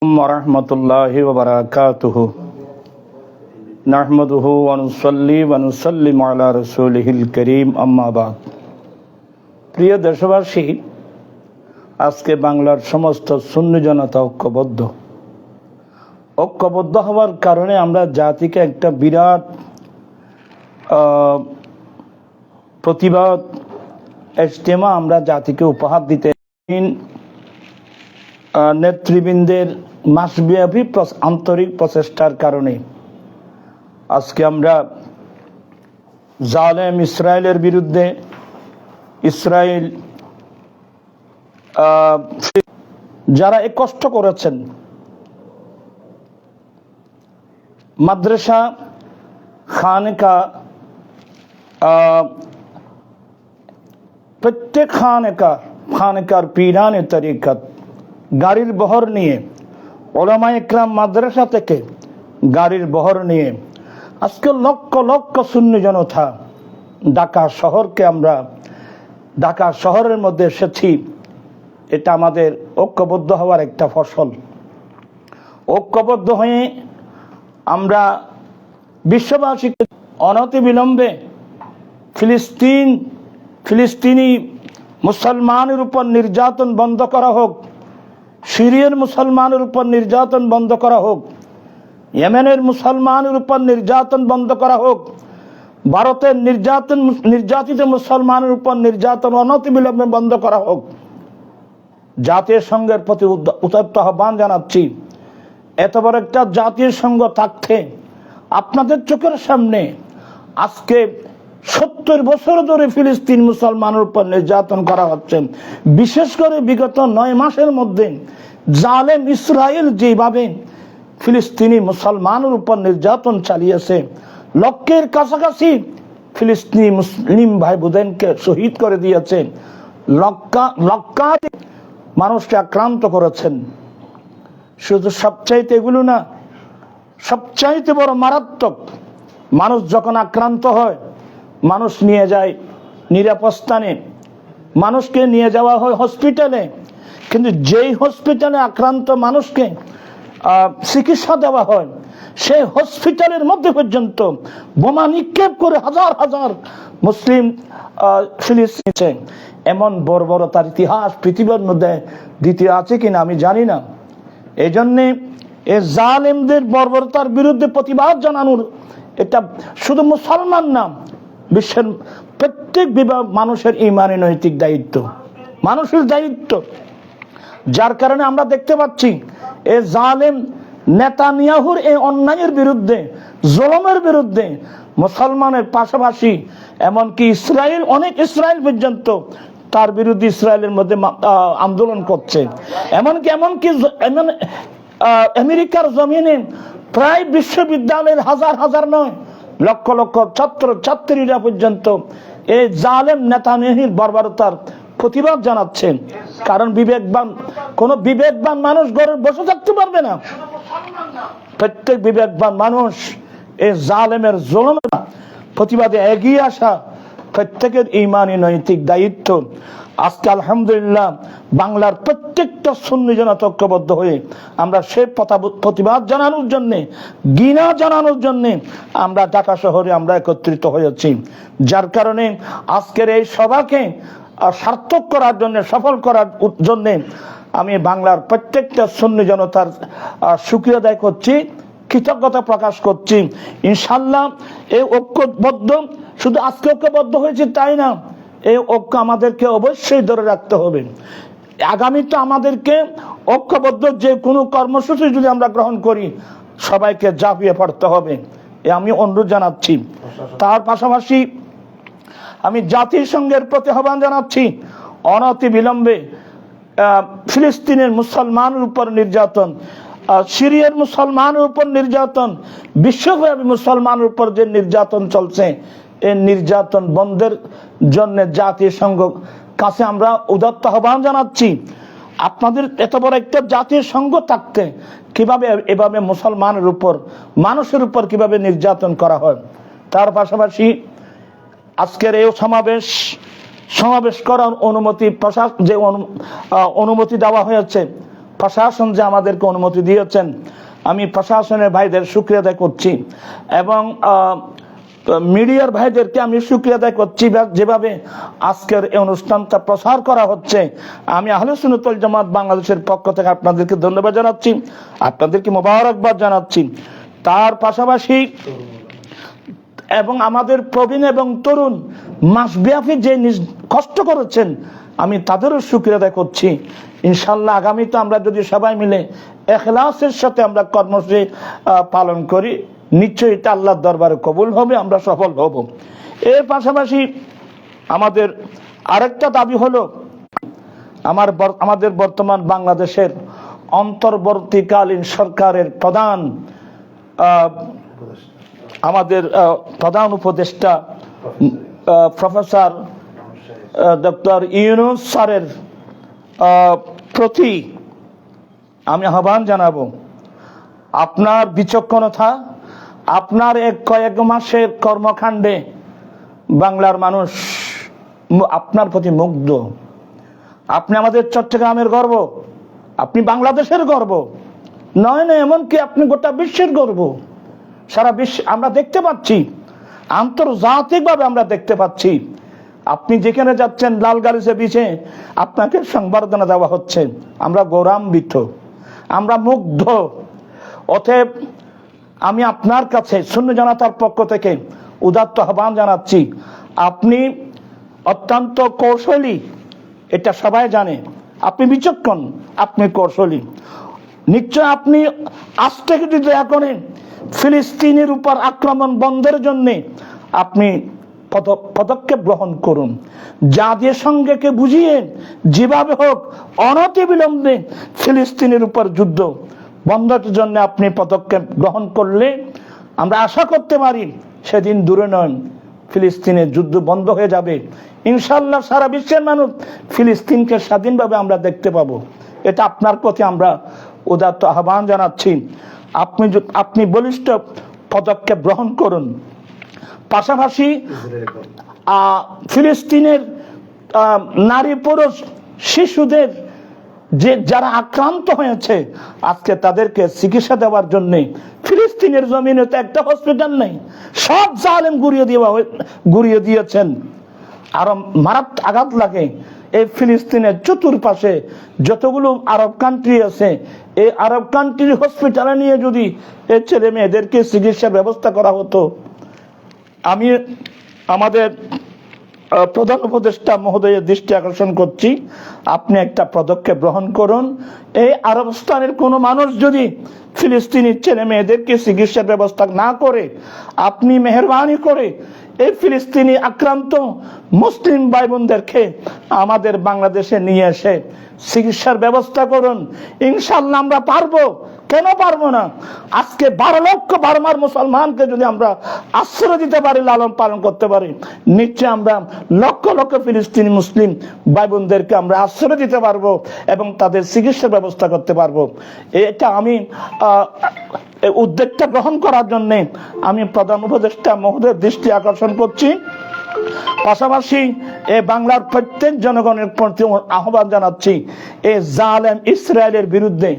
عليكم ورحمة الله وبركاته نحمده ونصلي ونسلم على رسوله الكريم أما بعد প্রিয় দেশবাসী আজকে বাংলার সমস্ত শূন্য জনতা ঐক্যবদ্ধ ঐক্যবদ্ধ হওয়ার কারণে আমরা জাতিকে একটা বিরাট আহ, প্রতিবাদ ইজতেমা আমরা জাতিকে উপহার দিতে আহ, নেতৃবৃন্দের মাসব্যাপী আন্তরিক প্রচেষ্টার কারণে। আজকে আমরা জালেম ইসরায়েলের বিরুদ্ধে ইসরায়েল যারা এ কষ্ট করেছেন, মাদ্রাসা, খানকা প্রত্যেক খানকা, খানকার পিরানে তরিকত, গাড়ির বহর নিয়ে ওলামা একরাম মাদ্রাসা থেকে গাড়ির বহর নিয়ে আজকে লক্ষ লক্ষ শূন্য জনতা ঢাকা শহরকে আমরা, ঢাকা শহরের মধ্যে এসেছি। এটা আমাদের ঐক্যবদ্ধ হওয়ার একটা ফসল। ঐক্যবদ্ধ হয়ে আমরা বিশ্ববাসীকে অনতি বিলম্বে ফিলিস্তিন, ফিলিস্তিনি মুসলমানের উপর নির্যাতন বন্ধ করা হোক সিরিয়ার মুসলমানের উপর নির্যাতন বন্ধ করা হোক, ইয়েমেনের মুসলমানের উপর নির্যাতন বন্ধ করা হোক, ভারতের নির্যাতন, নির্যাতিত মুসলমানের উপর নির্যাতন অনতিবিলম্বে বন্ধ করা হোক। জাতীয় সংঘের প্রতি উত্তপ্ত আহ্বান জানাচ্ছি, এত বড় একটা জাতীয় সংঘ থাকতে আপনাদের চোখের সামনে আজকে সত্তর বছর ধরে ফিলিস্তিন মুসলমানের উপর নির্যাতন করা হচ্ছে। বিশেষ করে বিগত নয় মাসের মধ্যে জালেম ইসরায়েল যেভাবে ফিলিস্তিনি মুসলমানের উপর নির্যাতন চালিয়েছে, লক্ষ্যের কাছাকাছি ফিলিস্তিনি মুসলিম ভাই বোধেনকে শহীদ করে দিয়েছে। লক্কা লক্ষাধিক মানুষকে আক্রান্ত করেছেন। শুধু সবচাইতে এগুলো না, সবচাইতে বড় মারাত্মক মানুষ যখন আক্রান্ত হয় মানুষ নিয়ে যায় নিরাপদ স্থানে। মানুষকে নিয়ে যাওয়া হয় হসপিটালে কিন্তু যেই হসপিটালে আক্রান্ত মানুষকে চিকিৎসা দেওয়া হয়, সেই হসপিটালের মধ্যে পর্যন্ত বোমা নিক্ষেপ করে হাজার হাজার মুসলিম এমন বড় ইতিহাস পৃথিবীর মধ্যে দ্বিতীয় আছে কিনা আমি জানি না। এই জন্যে এ জালেমদের বর্বরতার বিরুদ্ধে প্রতিবাদ জানানোর এটা শুধু মুসলমান না বিশ্বের প্রত্যেক বিভাগ মানুষের ইমানি নৈতিক দায়িত্ব। মানুষের দায়িত্ব। যার কারণে আমরা দেখতে পাচ্ছি, এ জালেম নেতানিয়াহুর এই অন্যায়ের বিরুদ্ধে, জলমের বিরুদ্ধে মুসলমানের পাশাপাশি, এমনকি ইসরায়েল, অনেক ইসরায়েল পর্যন্ত তার বিরুদ্ধে ইসরায়েলের মধ্যে আন্দোলন করছে। এমনকি এমনকি আমেরিকার জমিনে প্রায় বিশ্ববিদ্যালয়ের হাজার হাজার নয় লক্ষ লক্ষ ছাত্র ছাত্রীরা পর্যন্ত এই জালেম নেতানিয়াহির বর্বরতার প্রতিবাদ জানাচ্ছেন কারণ বিবেকবান, কোন বিবেকবান মানুষ ঘরে বসে থাকতে পারবে না। প্রত্যেক বিবেকবান মানুষ এই জালেমের জলমের প্রতিবাদে এগিয়ে আসা প্রত্যেকের ইমানি নৈতিক দায়িত্ব। আজকে আলহামদুলিল্লাহ বাংলার প্রত্যেকটা সুন্নি জনতা ঐক্যবদ্ধ হয়ে আমরা সে প্রতিবাদ জানানোর জন্যে, গিনা জানানোর জন্যে আমরা ঢাকা শহরে আমরা একত্রিত হয়েছি। যার কারণে আজকের এই সভাকে সার্থক করার জন্য, সফল করার জন্য আমি বাংলার প্রত্যেকটা সুন্নি জনতার সুক্রিয়া করছি। কৃতজ্ঞতা প্রকাশ করছি। ইনশাল্লাহ এই ঐক্যবদ্ধ, শুধু আজকে ঐক্যবদ্ধ হয়েছে তাই না, এই ঐক্য আমাদেরকে অবশ্যই ধরে রাখতে হবে। আগামীতে আমাদেরকে ঐক্যবদ্ধ যে কোনো কর্মসূচি যদি আমরা গ্রহণ করি, সবাইকে জাপিয়ে পড়তে হবে, এ আমি অনুরোধ জানাচ্ছি। তার পাশাপাশি আমি জাতিসংঘের প্রতি আহ্বান জানাচ্ছি, অনতি বিলম্বে ফিলিস্তিনের মুসলমানের উপর নির্যাতন সিরিয়ার মুসলমানের উপর নির্যাতন, বিশ্বব্যাপী মুসলমানের উপর যে নির্যাতন চলছে, এই নির্যাতন বন্ধের জন্য জাতিসংঘ কাছে আমরা উদাত্ত আহ্বান জানাচ্ছি। আপনাদের এত বড় একটা জাতীয় সংঘ থাকতে কীভাবে এভাবে মুসলমানের উপর, মানুষের উপর কীভাবে নির্যাতন করা হয়? তার পাশাপাশি আজকের এই সমাবেশ সমাবেশ করার অনুমতি প্রশাস যে অনু- অনুমতি দেওয়া হয়েছে প্রশাসন যে আমাদেরকে অনুমতি দিয়েছেন, আমি প্রশাসনের ভাইদের আদায় করছি এবং মিডিয়ার ভাইদেরকে আমি শুক্রিয়া আদায় করছি যেভাবে আজকের এই অনুষ্ঠানটা প্রসার করা হচ্ছে। আমি আহলে সুনতল জামাত বাংলাদেশের পক্ষ থেকে আপনাদেরকে ধন্যবাদ জানাচ্ছি, আপনাদেরকে মোবারকবাদ জানাচ্ছি। তার পাশাপাশি এবং আমাদের প্রবীণ এবং তরুণ মাসব্যাপী যে কষ্ট করেছেন, আমি তাদেরও সুক্রিয়া করছি। ইনশাল্লাহ আগামী তো আমরা যদি সবাই মিলে এখলাসের সাথে আমরা কর্মসূচি পালন করি, নিশ্চয়ই এটা আল্লাহর দরবারে কবুল হবে, আমরা সফল হব। এর পাশাপাশি আমাদের আরেকটা দাবি হলো, আমার আমাদের বর্তমান বাংলাদেশের অন্তর্বর্তীকালীন সরকারের প্রধান আমাদের প্রধান উপদেষ্টা প্রফেসর ডক্টর ইউনুস স্যারের প্রতি আমি আহ্বান জানাব, আপনার বিচক্ষণতা, আপনার এক কয়েক মাসের কর্মকাণ্ডে বাংলার মানুষ আপনার প্রতি মুগ্ধ। আপনি আমাদের চট্টগ্রামের গর্ব, আপনি বাংলাদেশের গর্ব। নয় নয়, এমনকি আপনি গোটা বিশ্বের গর্ব। সারা বিশ্ব আমরা দেখতে পাচ্ছি, আন্তর্জাতিকভাবে আমরা দেখতে পাচ্ছি। আপনি যেখানে যাচ্ছেন, লাল গালিসে বিছে আপনাকে সংবর্ধনা দেওয়া হচ্ছে। আমরা গৌরান্বিত, আমরা মুগ্ধ। অতএব আমি আপনার কাছে, শূন্য জনতার পক্ষ থেকে উদাত্ত আহ্বান জানাচ্ছি, আপনি অত্যন্ত কৌশলী, এটা সবাই জানে। আপনি বিচক্ষণ, আপনি কৌশলী। নিশ্চয় আপনি আজ থেকে যদি দয়া করেন ফিলিস্তিনের উপর আক্রমণ বন্ধের জন্যে আপনি পদক্ষেপ গ্রহণ করুন। জাতীয় সঙ্গেকে বুঝিয়ে যেভাবে হোক অনতি বিলম্বে ফিলিস্তিনের উপর যুদ্ধ। বন্ধের জন্য আপনি পদক্ষেপ গ্রহণ করলে আমরা আশা করতে পারি সেদিন দূরে নয় ফিলিস্তিনের যুদ্ধ বন্ধ হয়ে যাবে। ইনশাল্লাহ সারা বিশ্বের মানুষ ফিলিস্তিনকে স্বাধীনভাবে আমরা দেখতে পাবো। এটা আপনার প্রতি আমরা উদাত্ত আহ্বান জানাচ্ছি। আপনি আপনি বলিষ্ঠ পদক্ষেপ গ্রহণ করুন। পাশাপাশি ফিলিস্তিনের নারী পুরুষ শিশুদের যে যারা আক্রান্ত হয়েছে, আজকে তাদেরকে চিকিৎসা দেওয়ার জন্য ফিলিস্তিনের জমিনে তো একটা হসপিটাল নেই। সব জালেম গুড়িয়ে দেওয়া গুড়িয়ে দিয়েছেন। আরও মারাত আঘাত লাগে এই ফিলিস্তিনের চতুর্পাশে। যতগুলো আরব কান্ট্রি আছে, এই আরব কান্ট্রির হসপিটালে নিয়ে যদি এই ছেলে মেয়েদেরকে চিকিৎসা ব্যবস্থা করা হতো আমি আমাদের প্রধান উপদেষ্টা মহোদয়ের দৃষ্টি আকর্ষণ করছি। আপনি একটা পদক্ষেপ গ্রহণ করুন। এই আরবস্থানের কোনো মানুষ যদি ফিলিস্তিনি ছেলে মেয়েদেরকে চিকিৎসার ব্যবস্থা না করে, আপনি মেহরবানি করে এই ফিলিস্তিনি আক্রান্ত মুসলিম ভাই বোনদেরকে আমাদের বাংলাদেশে নিয়ে এসে চিকিৎসার ব্যবস্থা করুন। ইনশাল্লাহ আমরা পারব। কেন পারব না? আজকে বারো লক্ষ বারমার মুসলমানকে যদি আমরা আশ্রয় দিতে পারি, লালন পালন করতে পারি, নিশ্চয় আমরা লক্ষ লক্ষ ফিলিস্তিনি মুসলিম ভাই বোনদেরকে আমরা আশ্রয় দিতে পারব এবং তাদের চিকিৎসার ব্যবস্থা করতে পারব। এটা আমি উদ্যোগটা গ্রহণ করার জন্য আমি প্রধান উপদেষ্টা মহোদয়ের দৃষ্টি আকর্ষণ করছি। পাশাপাশি এ বাংলার প্রত্যেক জনগণের প্রতি আহ্বান জানাচ্ছি, এ জালেম ইসরায়েলের বিরুদ্ধে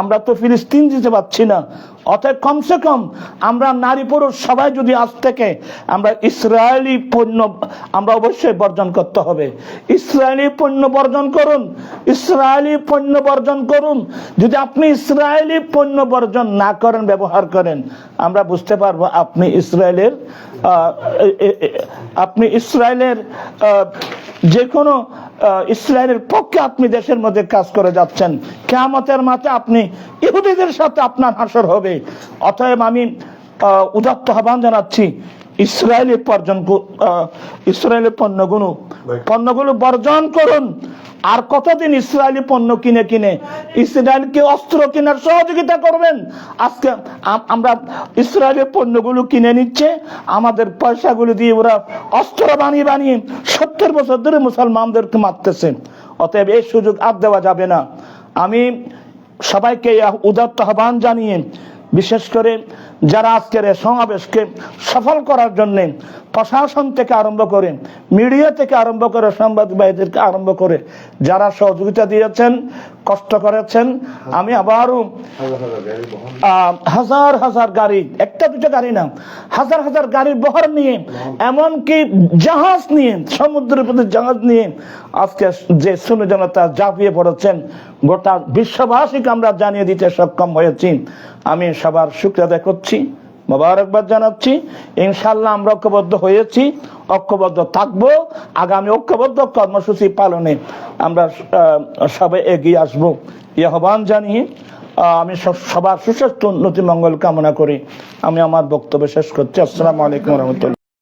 আমরা তো ফিলিস্তিন দিতে পারছি না। অতএব কমসে কম আমরা নারী পুরুষ সবাই যদি আজ থেকে আমরা ইসরায়েলি পণ্য আমরা অবশ্যই বর্জন করতে হবে। ইসরায়েলি পণ্য বর্জন করুন, ইসরায়েলি পণ্য বর্জন করুন। যদি আপনি ইসরায়েলি পণ্য বর্জন না করেন, ব্যবহার করেন, আমরা বুঝতে পারব আপনি ইসরায়েলের আপনি ইসরায়েলের যে কোনো ইসরায়েলের পক্ষে আপনি দেশের মধ্যে কাজ করে যাচ্ছেন। কেয়ামতের মাঠে আপনি ইহুদিদের সাথে আপনার হাসর হবে। অতএব আমি উদাত্ত আহ্বান জানাচ্ছি ইসরায়েলি বর্জন ইসরায়েলি পণ্যগুলো পণ্যগুলো বর্জন করুন। আর কতদিন ইসরায়েলি পণ্য কিনে কিনে ইসরায়েলকে অস্ত্র কেনার সহযোগিতা করবেন? আজকে আমরা ইসরায়েলি পণ্যগুলো কিনে নিচ্ছে আমাদের পয়সাগুলো দিয়ে ওরা অস্ত্র বানিয়ে বানিয়ে সত্তর বছর ধরে মুসলমানদেরকে মারতেছে। অতএব এই সুযোগ আর দেওয়া যাবে না। আমি সবাইকে উদাত্ত আহ্বান জানিয়ে বিশেষ করে যারা আজকের এই সমাবেশকে সফল করার জন্য প্রশাসন থেকে আরম্ভ করে মিডিয়া থেকে আরম্ভ করে সাংবাদিকদেরকে আরম্ভ করে যারা সহযোগিতা দিয়েছেন, কষ্ট করেছেন, আমি আবারও হাজার হাজার গাড়ি, একটা দুটো গাড়ি না, হাজার হাজার গাড়ির বহর নিয়ে, এমনকি জাহাজ নিয়ে, সমুদ্রের প্রতি জাহাজ নিয়ে আজকে যে শ্রম জনতা ঝাঁপিয়ে পড়েছেন, গোটা বিশ্ববাসীকে আমরা জানিয়ে দিতে সক্ষম হয়েছি। আমি সবার শুক্রিয়া করছি। মোবারকবাদ জানাচ্ছি ইনশাল্লাহ আমরা ঐক্যবদ্ধ হয়েছি, ঐক্যবদ্ধ থাকব, আগামী ঐক্যবদ্ধ কর্মসূচি পালনে আমরা সবাই এগিয়ে আসব। আহ্বান জানিয়ে আমি সব- সবার সুস্বাস্থ্য উন্নতি মঙ্গল কামনা করি। আমি আমার বক্তব্য শেষ করছি। আসসালামু আলাইকুম রহমতুল্লাহ।